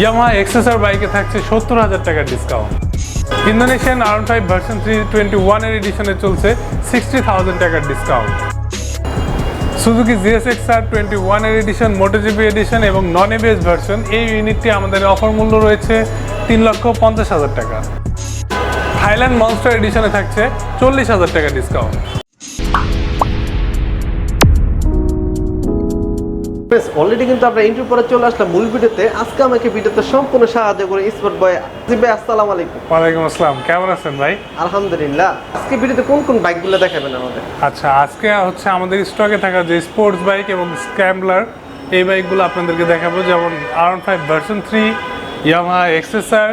Yamaha এক্সেসর বাইকে থাকছে সত্তর হাজার টাকার discount Indonesian R one five version three twenty ওয়ানের এডিশনে চলছে সিক্সটি থাউজেন্ড টাকার discount Suzuki GS X R twenty ওয়ানের এডিশন মোটোজিপি এডিশন এবং নন এবিএস ভার্সন এই ইউনিটটি আমাদের অফার মূল্য রয়েছে তিন লক্ষ পঞ্চাশ হাজার টাকা। থাইল্যান্ড মনস্টার এডিশনে থাকছে চল্লিশ হাজার টাকা ডিসকাউন্ট বেশ অলরেডি কিন্তু আমরা ইন্টারভিউ পরে চলে আসলাম মূল ভিডিওতে। আজকে আমাকে ভিডিওতে সম্পূর্ণ সাহায্য করে স্পট বয় আজিব ভাই আসসালামু আলাইকুম। ওয়ালাইকুম আসসালাম কেমন আছেন ভাই? আলহামদুলিল্লাহ। আজকে ভিডিওতে কোন কোন বাইকগুলো দেখাবেন আমাদের? আচ্ছা আজকে হচ্ছে আমাদের স্টকে থাকা যে স্পোর্টস বাইক এবং স্ক্যাম্বলার এই বাইকগুলো আপনাদেরকে দেখাবো যেমন R five version three Yamaha XSR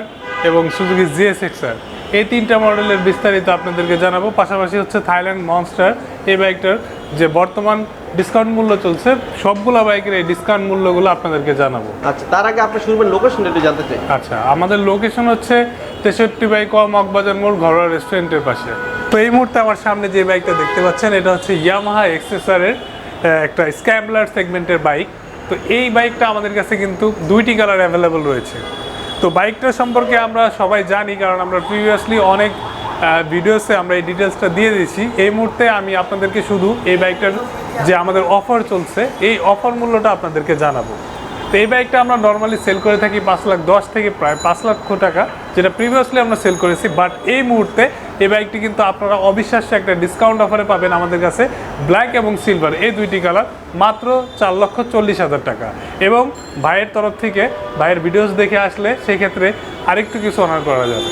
এবং সুজুকি জিএসএক্সআর এই তিনটা মডেলের বিস্তারিত আপনাদেরকে জানাব। পাশাপাশি হচ্ছে থাইল্যান্ড মনস্টার এই বাইকটার যে বর্তমান ডিসকাউন্ট মূল্য চলছে। সবগুলো বাইকের এই ডিসকাউন্ট মূল্যগুলো আপনাদেরকে জানাব। আচ্ছা তার আগে আপনি শুরু লোকেশনটা একটু জানতে চাই। আচ্ছা আমাদের লোকেশন হচ্ছে তেষট্টি বাই ক মগবাজার মোড় ঘরোয়া রেস্টুরেন্টের পাশে। তো এই মুহূর্তে আমার সামনে যে বাইকটা দেখতে পাচ্ছেন এটা হচ্ছে ইয়ামাহা এক্সেসারের একটা স্ক্যাবলার সেগমেন্টের বাইক। তো এই বাইকটা আমাদের কাছে কিন্তু দুইটি কালার অ্যাভেলেবল রয়েছে। তো বাইকটা সম্পর্কে আমরা সবাই জানি কারণ আমরা প্রিভিয়াসলি অনেক ভিডিওসে আমরা এই ডিটেলসটা দিয়ে দিয়েছি। এই মুহূর্তে আমি আপনাদেরকে শুধু এই বাইকটার যে আমাদের অফার চলছে, এই অফার মূল্যটা আপনাদেরকে জানাব। তো এই বাইকটা আমরা নর্মালি সেল করে থাকি পাঁচ লাখ দশ থেকে প্রায় পাঁচ লক্ষ টাকা, যেটা প্রিভিয়াসলি আমরা সেল করেছি। বাট এই মুহূর্তে এই বাইকটি কিন্তু আপনারা অবিশ্বাস্য একটা ডিসকাউন্ট অফারে পাবেন আমাদের কাছে ব্ল্যাক এবং সিলভার এই দুইটি কালার মাত্র চার লক্ষ চল্লিশ হাজার টাকা। এবং ভাইয়ের তরফ থেকে, ভাইয়ের ভিডিওস দেখে আসলে সেক্ষেত্রে আরেকটু কিছু অনার করা যাবে।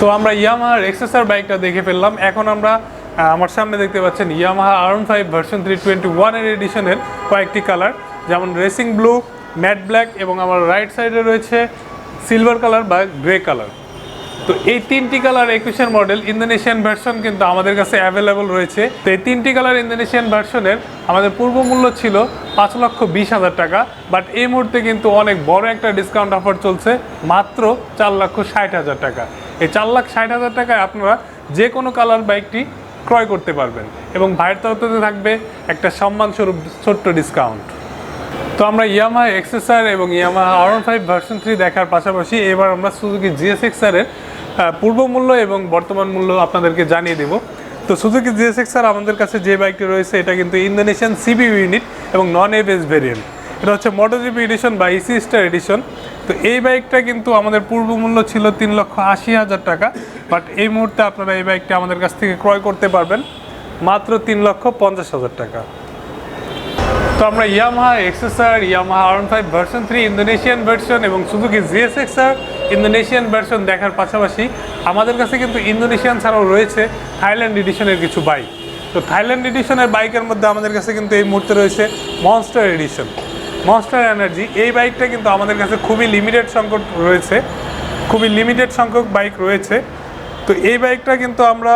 তো আমরা ইয়ামাহার এক্সেসার বাইকটা দেখে ফেললাম। এখন আমরা আমার সামনে দেখতে পাচ্ছেন Yamaha R one five version three twenty ওয়ানের এডিশনের কয়েকটি কালার যেমন রেসিং ব্লু ম্যাট ব্ল্যাক এবং আমার রাইট সাইডে রয়েছে সিলভার কালার বা গ্রে কালার তো এই তিনটি কালার একুশের মডেল ইন্দোনেশিয়ান ভার্সন কিন্তু আমাদের কাছে অ্যাভেলেবল রয়েছে। তো এই তিনটি কালার ইন্দোনেশিয়ান ভার্সনের আমাদের পূর্ব মূল্য ছিল পাঁচ লক্ষ বিশ হাজার টাকা। বাট এই মুহূর্তে কিন্তু অনেক বড় একটা ডিসকাউন্ট অফার চলছে, মাত্র চার লক্ষ ষাট হাজার টাকা। এই চার লাখ ষাট হাজার টাকায় আপনারা যে কোনো কালার বাইকটি ক্রয় করতে পারবেন এবং ভাইয়ের তরফ থেকে থাকবে একটা সম্মানস্বরূপ ছোট্ট ডিসকাউন্ট তো আমরা ইয়ামাহা এক্সেসার এবং Yamaha R five version three দেখার পাশাপাশি এবার আমরা সুজুকি জিএসএক্সারের পূর্ব মূল্য এবং বর্তমান মূল্য আপনাদেরকে জানিয়ে দেব। তো সুজুকি জিএসএক্সার আমাদের কাছে যে বাইকটি রয়েছে, এটা কিন্তু ইন্দোনেশিয়ান সিবি ইউনিট এবং নন এভিএস ভেরিয়েন্ট এটা হচ্ছে মোটোজিপি এডিশন বা ইসি স্টার এডিশন তো এই বাইকটা কিন্তু আমাদের পূর্ব মূল্য ছিল তিন লক্ষ আশি হাজার টাকা বাট এই মুহূর্তে আপনারা এই বাইকটা আমাদের কাছ থেকে ক্রয় করতে পারবেন মাত্র তিন লক্ষ পঞ্চাশ হাজার টাকা। তো আমরা Yamaha XSR Yamaha R one five version three Indonesian version এবং সুজুকি জিএসএক্সার ইন্দোনেশিয়ান ভার্সন দেখার পাশাপাশি আমাদের কাছে কিন্তু ইন্দোনেশিয়ান ছাড়াও রয়েছে থাইল্যান্ড এডিশনের কিছু বাইক তো থাইল্যান্ড এডিশনের বাইকের মধ্যে আমাদের কাছে কিন্তু এই মুহূর্তে রয়েছে মনস্টার এডিশন মনস্টার এনার্জি এই বাইকটা কিন্তু আমাদের কাছে খুবই লিমিটেড সংখ্যক রয়েছে, খুবই লিমিটেড সংখ্যক বাইক রয়েছে। তো এই বাইকটা কিন্তু আমরা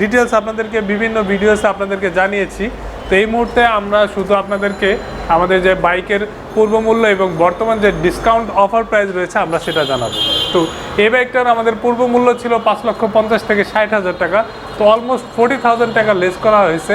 ডিটেলস আপনাদেরকে, বিভিন্ন ভিডিওসে আপনাদেরকে জানিয়েছি। তো এই মুহূর্তে আমরা শুধু আপনাদেরকে আমাদের যে বাইকের পূর্বমূল্য এবং বর্তমান যে ডিসকাউন্ট অফার প্রাইস রয়েছে, আমরা সেটা জানাব। তো এই বাইকটার আমাদের পূর্বমূল্য ছিল পাঁচ লক্ষ পঞ্চাশ থেকে ষাট হাজার টাকা। তো অলমোস্ট ফোর্টি থাউজেন্ড টাকা লেস করা হয়েছে।